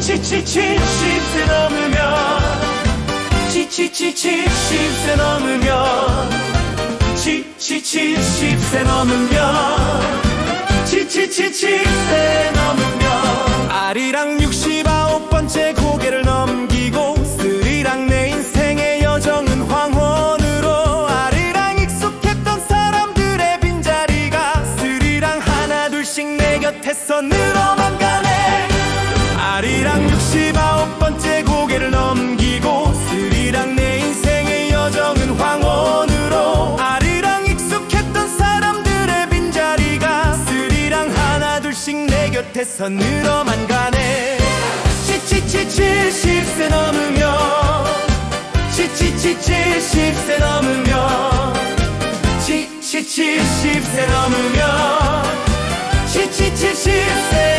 치치치 칠십세 넘으면 치치치 칠십세 넘으면 치치 칠십세 넘으면 치치치 칠세 넘으면 아리랑 육십아홉 번째 고개를 넘기고 스리랑 내 인생의 여정은 황혼으로 아리랑 익숙했던 사람들의 빈자리가 스리랑 하나 둘씩 내 곁에서 늘어 둘씩 내 곁에서 늘어만 가네. 치치치 칠십세 넘으면 치치치 칠십세 넘으면 치치 칠십세 넘으면 치치치 칠세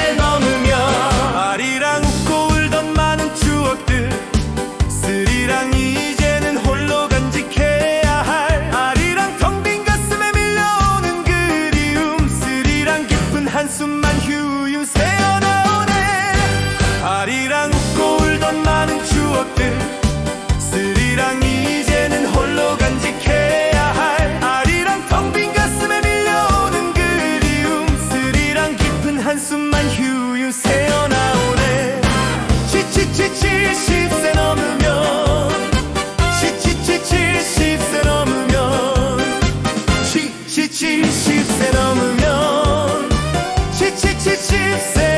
치치치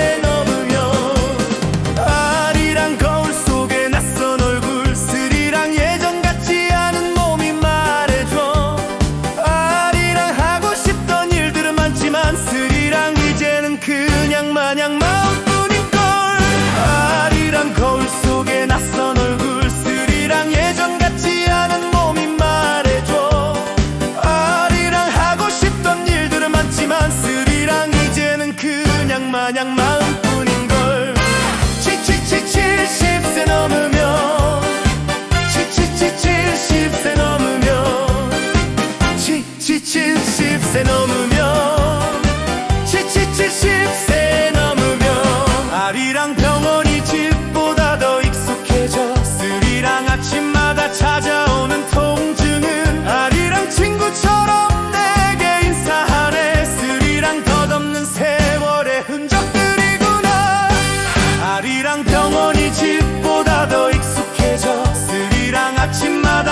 마냥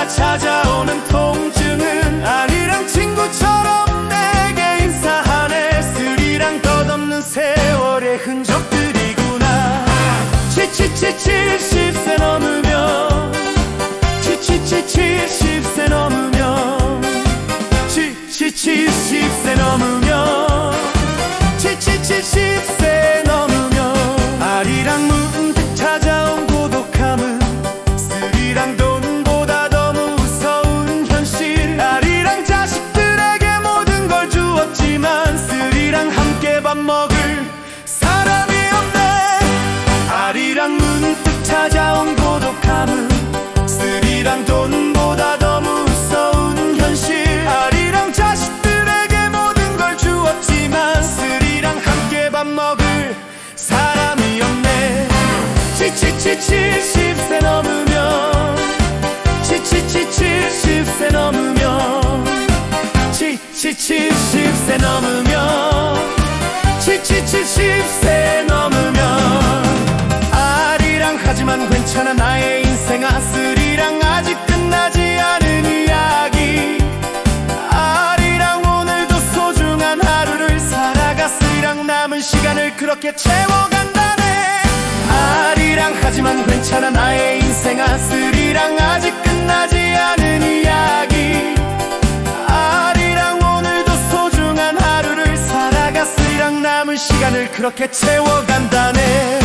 찾아오는 통증은 아리랑 친구처럼 내게 인사하네. 스리랑 덧없는 세월의 흔적들이구나. 치치치 칠십세 넘으면. 치치치 칠십세 넘으면. 치치 칠 돈보다 더 무서운 현실. 아리랑 자식들에게 모든 걸 주었지만 스리랑 함께 밥 먹을 사람이 없네. 치치치 칠십세 넘으면 치치치 칠십세 넘으면 치치 칠십세 넘으면 그렇게 채워간다네. 아리랑 하지만 괜찮아. 나의 인생 아스리랑 아직 끝나지 않은 이야기. 아리랑 오늘도 소중한 하루를 살아가 스리랑 남은 시간을 그렇게 채워간다네